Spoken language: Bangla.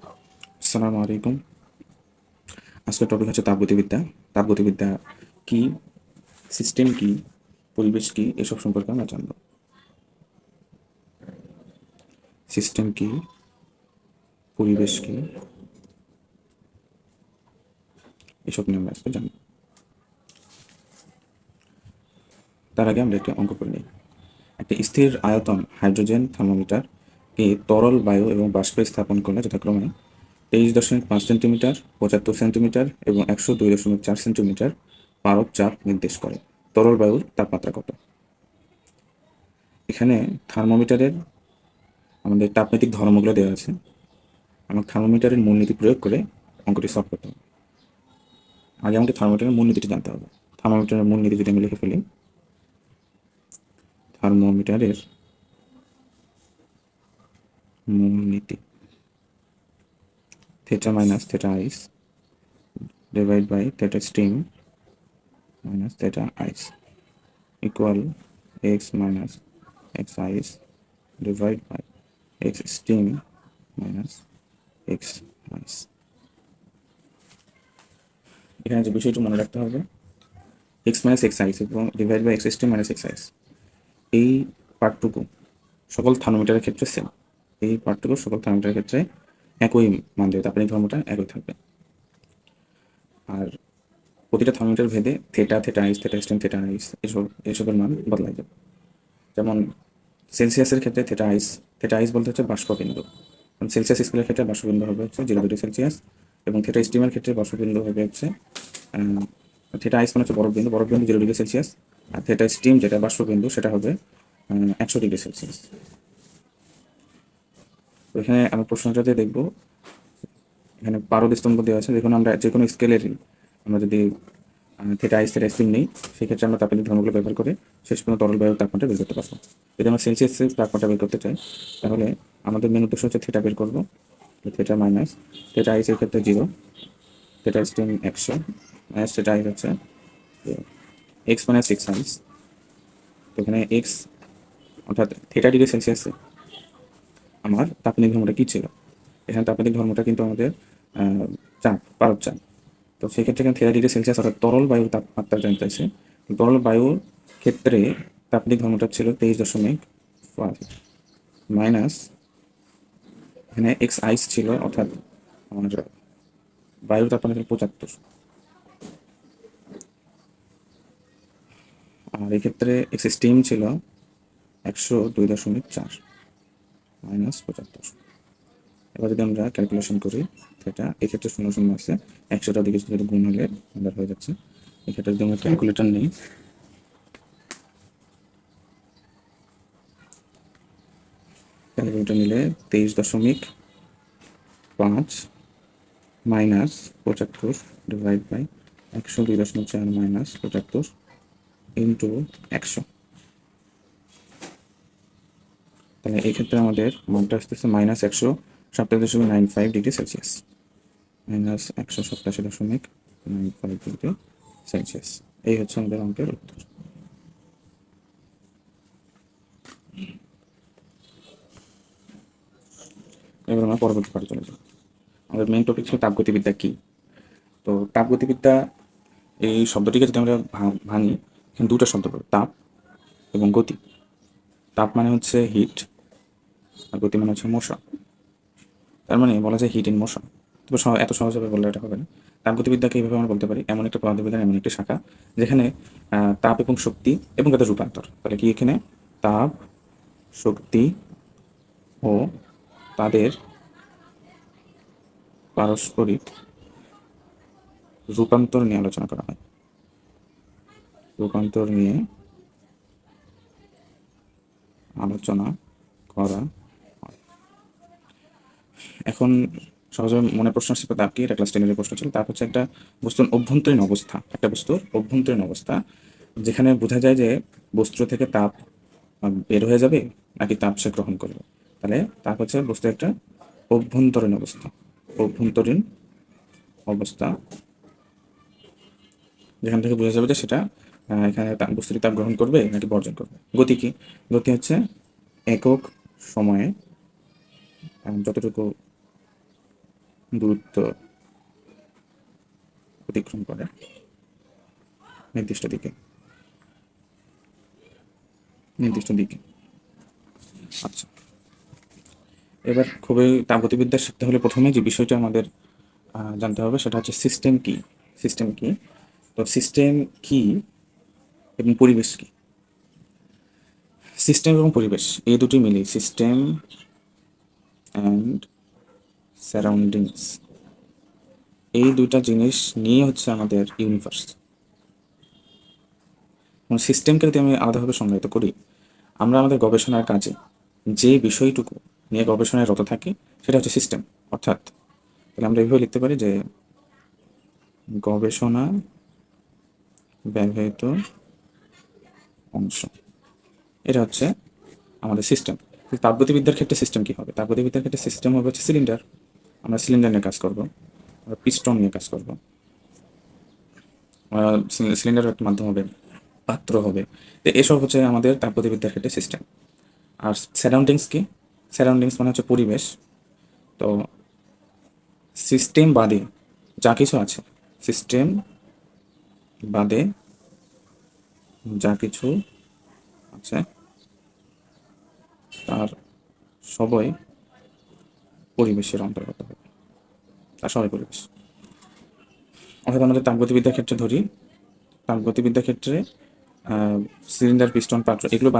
আসসালামু আলাইকুম। আজকের টপিক হচ্ছে তাপগতিবিদ্যা। তাপগতিবিদ্যা কি? সিস্টেম কি? পরিবেশ কি? এসব সম্পর্কে আমরা জানব। সিস্টেম কি? পরিবেশ কি? এসব নিয়ে আমরা আজকে জানব। তার আগে আমরা একটি অঙ্ক করে নিই। একটি স্থির আয়তন হাইড্রোজেন থার্মোমিটারকে তরল বায়ু এবং বাষ্পে স্থাপন করলে যথাক্রমে তেইশ দশমিক পাঁচ সেন্টিমিটার, পঁচাত্তর সেন্টিমিটার এবং একশো দুই দশমিক চার সেন্টিমিটার পারদ চাপ নির্দেশ করে। তরল বায়ুর তাপমাত্রা কত? এখানে থার্মোমিটারের আমাদের তাপনীতিক ধর্মগুলো দেওয়া আছে। আমার থার্মোমিটারের মূলনীতি প্রয়োগ করে অঙ্কটি সলভ করতে হবে। আগে আমাকে থার্মোমিটারের মূলনীতিটি জানতে হবে। থার্মোমিটারের মূলনীতি যদি আমি লিখে ফেলি, থার্মোমিটারের মূলনীতি theta minus theta ice divided by theta steam minus theta ice equal x minus x ice divided by x steam minus x ice এখানে যে বিষয়টি মনে রাখতে হবে এক্স মাইনাস এক্স আইস এবং divide by x steam minus x ice এই পার্টটুকু সকল থার্মোমিটারের ক্ষেত্রে সেম এই পার্থক্য সকল থার্মোমিটারের ক্ষেত্রে একই মান দেবে, তারপরে ধর্মটা একই থাকবে। আর প্রতিটা থার্মোমিটার ভেদে theta theta ice theta stem theta ice এসব, এসবের মান বদলাই যাবে যেমন সেলসিয়াসের ক্ষেত্রে থেটা আইস থেটা আইস বলতে হচ্ছে বাষ্পবিন্দু। সেলসিয়াস স্কেলের ক্ষেত্রে বাষ্পবিন্দু হবে হচ্ছে জিরো ডিগ্রি সেলসিয়াস এবং থেটা স্টিমের ক্ষেত্রে বাষ্পবিন্দু হবে হচ্ছে থেটা আইস মানে হচ্ছে বরফ বিন্দু বরফ বিন্দু জিরো ডিগ্রি সেলসিয়াস আর থেটা স্টিম যেটা বাষ্পবিন্দু সেটা হবে একশো ডিগ্রি সেলসিয়াস তো এখানে আমরা প্রশ্নটাতে দেখব। এখানে পারদ স্তম্ভ দেওয়া আছে। দেখুন, আমরা যে কোনো স্কেলের আমরা যদি থেটা আইস থেটা নেই, সেক্ষেত্রে আমরা তাপের ধর্মগুলো ব্যবহার করে শেষ পর্যন্ত তরল বায়ুর তাপমাত্রা বের করতে পারব। যদি আমরা সেলসিয়াসের তাপমাত্রা বের করতে চাই, তাহলে আমাদের মেন উদ্দেশ্য হচ্ছে থেটা বের করব। থেটা মাইনাস থেটা আইসের ক্ষেত্রে জিরো থেটা স্টিম একশো মাইনাস থেটা আইস হচ্ছে এক্স মাইনাস সিক্স আইস তো এখানে এক্স অর্থাৎ থেটা ডিগ্রি সেলসিয়াসে আমার তাপনিক ধর্মটা কী ছিল? এখানে তাপনিক ধর্মটা কিন্তু আমাদের চাপ, পারদ চাপ। তো সেক্ষেত্রে এখানে থেরা ডিগ্রি সেলসিয়াস অর্থাৎ তরল বায়ুর তাপমাত্রা জানতে চাইছে। তরল বায়ুর ক্ষেত্রে তাপনিক ধর্মটা ছিল তেইশ দশমিক মাইনাস, এখানে এক্স আইস ছিল অর্থাৎ আমার বায়ুর তাপমাত্রা ছিল পঁচাত্তর। আর এক্ষেত্রে এক্স স্টিম ছিল একশো দুই দশমিক চার। মাইনাস পঁচাত্তর। এবার যদি আমরা ক্যালকুলেশন করি, সেটা এক্ষেত্রে শূন্য শূন্য আছে, একশোটা দিকে যদি গুণ হলে আমাদের হয়ে যাচ্ছে। এক্ষেত্রে যদি আমরা ক্যালকুলেটর নিই ক্যালকুলেটর নিলে তেইশ দশমিক পাঁচ মাইনাস পঁচাত্তর ডিভাইড বাই একশো দুই দশমিক চার মাইনাস পঁচাত্তর ইন্টু একশো। তাহলে এই ক্ষেত্রে আমাদের মানটা আসতেছে মাইনাস একশো সাতাশ দশমিক nine five degree Celsius minus একশো সাতাশি দশমিক নাইন ফাইভ ডিগ্রি সেলসিয়াস এই হচ্ছে আমাদের অঙ্কের উত্তর। এবার আমরা পরবর্তী পাঠে চলে যাব আমাদের মেন টপিক ছিল তাপগতিবিদ্যা কী? তো তাপগতিবিদ্যা, এই শব্দটিকে যদি আমরা ভাঙি, এখানে দুটো শব্দ পাবো তাপ এবং গতি। তাপ মানে হচ্ছে হিট আর গতি মানে হচ্ছে মোশন তার মানে বলা যায় হিট ইন মোশন তবে এত সহজভাবে বললে এটা হবে না। তাপ গতিবিদ্যাকে এইভাবে আমরা বলতে পারি, এমন একটা পদার্থবিজ্ঞান এমন একটি শাখা, যেখানে তাপ এবং শক্তি এবং তাদের রূপান্তর। তাহলে কি এখানে? তাপ, শক্তি ও তাদের পারস্পরিক রূপান্তর নিয়ে আলোচনা করা হয়। রূপান্তর নিয়ে আলোচনা করা এখন সহজে মনে প্রশ্ন আসছে তাপ কি? এটা ক্লাস টেনের প্রশ্ন ছিল। তাপ হচ্ছে একটা বস্তুর অভ্যন্তরীণ অবস্থা, একটা বস্তুর অভ্যন্তরীণ অবস্থা, যেখানে বোঝা যায় যে বস্তু থেকে তাপ বের হয়ে যাবে নাকি তাপ সে গ্রহণ করবে। তাহলে তাপ হচ্ছে বস্তু একটা অভ্যন্তরীণ অবস্থা অভ্যন্তরীণ অবস্থা, যেখান থেকে বোঝা যাবে যে সেটা এখানে বস্তুটি তাপ গ্রহণ করবে নাকি বর্জন করবে। গতি কি? গতি হচ্ছে একক সময়ে যতটুকু দূরত্ব অতিক্রম করে নির্দিষ্ট দিকে। নির্দিষ্ট দিকে। আচ্ছা। এবার খুবই তাপগতিবিদ্যা শিখতে হলে প্রথমে যে বিষয়টা আমাদের জানতে হবে সেটা হচ্ছে সিস্টেম কি? সিস্টেম কি? তো সিস্টেম কি এবং পরিবেশ কি? সিস্টেম এবং পরিবেশ, এই দুটি মিলিয়ে সিস্টেম সারাউন্ডিংস এই দুইটা জিনিস নিয়ে হচ্ছে আমাদের ইউনিভার্স সিস্টেমকে যদি আমি আলাদাভাবে সংজ্ঞায়িত করি, আমরা আমাদের গবেষণার কাজে যে বিষয়টুকু নিয়ে গবেষণায় রত থাকি, সেটা হচ্ছে সিস্টেম অর্থাৎ তাহলে আমরা এইভাবে লিখতে পারি যে গবেষণা ব্যবহৃত অংশ। এটা হচ্ছে আমাদের সিস্টেম তাপগতিবিদ্যার ক্ষেত্রে সিস্টেম কি হবে? তাপগতিবিদ্যার ক্ষেত্রে সিস্টেম হবে হচ্ছে সিলিন্ডার আমরা সিলিন্ডার নিয়ে কাজ করব, আমরা পিস্টন নিয়ে কাজ করব। সিলিন্ডার একটা মাধ্যম হবে, পাত্র হবে। তো এসব হচ্ছে আমাদের তাপগতিবিদ্যার ক্ষেত্রে সিস্টেম আর সারাউন্ডিংস কি? সারাউন্ডিংস মানে হচ্ছে পরিবেশ। তো সিস্টেম বাদে যা কিছু আছে সিস্টেম বাদে যা কিছু আছে, তার সবই পরিবেশের অন্তর্গত। তার সবাই পরিবেশ। অর্থাৎ আমাদের তাপগতিবিদ্যার ক্ষেত্রে ধরি। তাপগতিবিদ্যার ক্ষেত্রে সিলিন্ডার পিস্টন পাত্র এগুলো